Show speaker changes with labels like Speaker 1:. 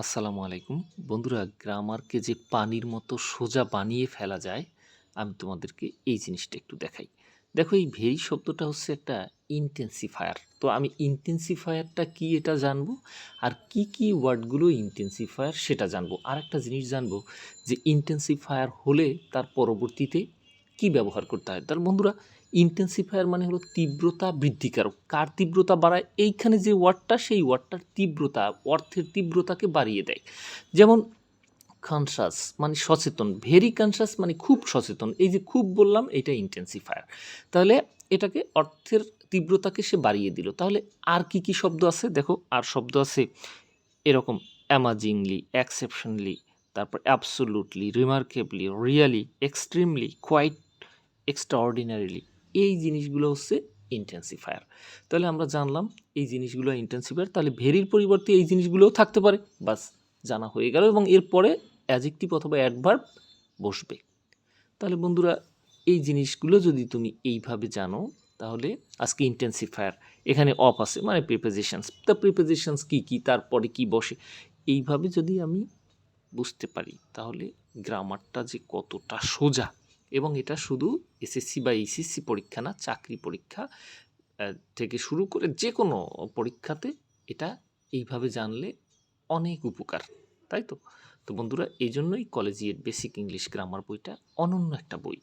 Speaker 1: আসসালামু আলাইকুম। বন্ধুরা, গ্রামারকে যে পানির মতো সোজা বানিয়ে ফেলা যায়, আমি তোমাদেরকে এই জিনিসটা একটু দেখাই। দেখো, এই ভেরি শব্দটা হচ্ছে একটা ইন্টেন্সিফায়ার তো আমি ইন্টেন্সিফায়ারটা কি এটা জানব? আর কি কি ওয়ার্ডগুলো ইন্টেন্সিফায়ার সেটা জানব? আর একটা জিনিস জানব যে ইন্টেন্সিফায়ার হলে তার পরবর্তীতে কি ব্যবহার করতে হয়? তার বন্ধুরা ইন্টেন্সিফায়ার মানে হলো তীব্রতা বৃদ্ধিকারক কার তীব্রতা বাড়ায়? এইখানে যে ওয়ার্ডটা, সেই ওয়ার্ডটার তীব্রতা, অর্থের তীব্রতাকে বাড়িয়ে দেয়। যেমন কনসাস মানে সচেতন ভেরি কনসাস মানে খুব সচেতন। এই যে খুব বললাম, এটা ইন্টেন্সিফায়ার তাহলে এটাকে অর্থের তীব্রতাকে সে বাড়িয়ে দিল। তাহলে আর কি কি শব্দ আছে? দেখো, আর শব্দ আছে এরকম অ্যামাজিংলি অ্যাকসেপশনলি তারপর absolutely remarkably really extremely quite extraordinarily এই জিনিসগুলো হচ্ছে ইন্টেন্সিফায়ার তাহলে আমরা জানলাম এই জিনিসগুলো ইন্টেন্সিফায়ার তাহলে ভেরির পরিবর্তে এই জিনিসগুলোও থাকতে পারে। বাস, জানা হয়ে গেল এবং এরপরে অ্যাজেক্টিভ অথবা অ্যাডভার্ব বসবে। তাহলে বন্ধুরা, এই জিনিসগুলো যদি তুমি এইভাবে জানো, তাহলে আজকে ইন্টেন্সিফায়ার এখানে অফ আছে মানে প্রিপোজিশনস তা প্রিপোজিশনস কী কী, তারপরে কি বসে? এইভাবে যদি আমি বুঝতে পারি, তাহলে গ্রামারটা যে কতটা সোজা এবং এটা শুধু এসএসসি বা এইচএসসি পরীক্ষা না, চাকরি পরীক্ষা থেকে শুরু করে যে কোনো পরীক্ষাতে এটা এইভাবে জানলে অনেক উপকার, তাই তো? তো বন্ধুরা, এই জন্যই কলেজিয়েট বেসিক ইংলিশ গ্রামার বইটা অনন্য একটা বই।